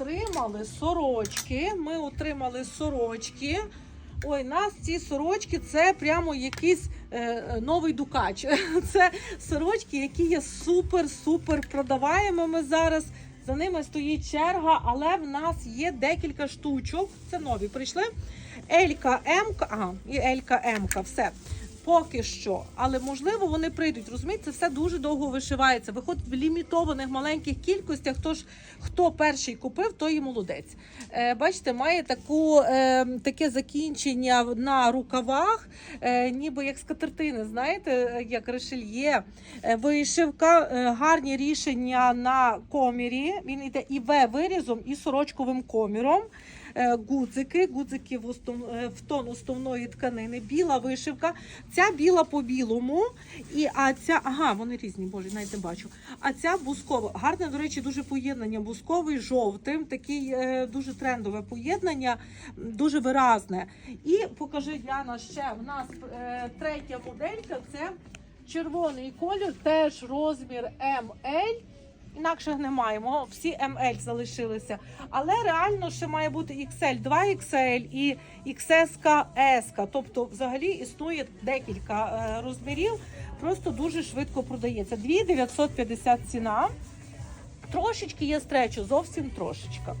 Отримали сорочки. Ми отримали сорочки. Ой, нас ці сорочки це прямо якийсь е, новий дукач. Це сорочки, які є супер-супер продаваємими зараз. За ними стоїть черга, але в нас є декілька штучок. Це нові прийшли. Елька, Емка, ага, і Елька, Емка, все. Поки що, але можливо вони прийдуть. Розумієте, це все дуже довго вишивається. Виходить в лімітованих маленьких кількостях. Тож хто перший купив, той і молодець. Е, бачите, має таку, е, таке закінчення на рукавах, е, ніби як скатертини, знаєте, як решельє. Е, вишивка, е, гарні рішення на комірі. Він йде і В вирізом, і сорочковим коміром. Е, Гудзики, гудзики е, в тон основної тканини, біла вишивка. Ця біла по білому, і а ця, ага, вони різні, боже, навіть не бачу. А ця бускова. Гарне, до речі, дуже поєднання. Бусковий жовтим, такий е, дуже трендове поєднання, дуже виразне. І покажи, Діана, ще в нас е, третя моделька це червоний колір, теж розмір ML. Інакших не маємо, всі ML залишилися. Але реально ще має бути XL, 2XL і XS, S. Тобто, взагалі існує декілька е, розмірів, просто дуже швидко продається. 2950 ціна. Трошечки є стречу, зовсім трошечка.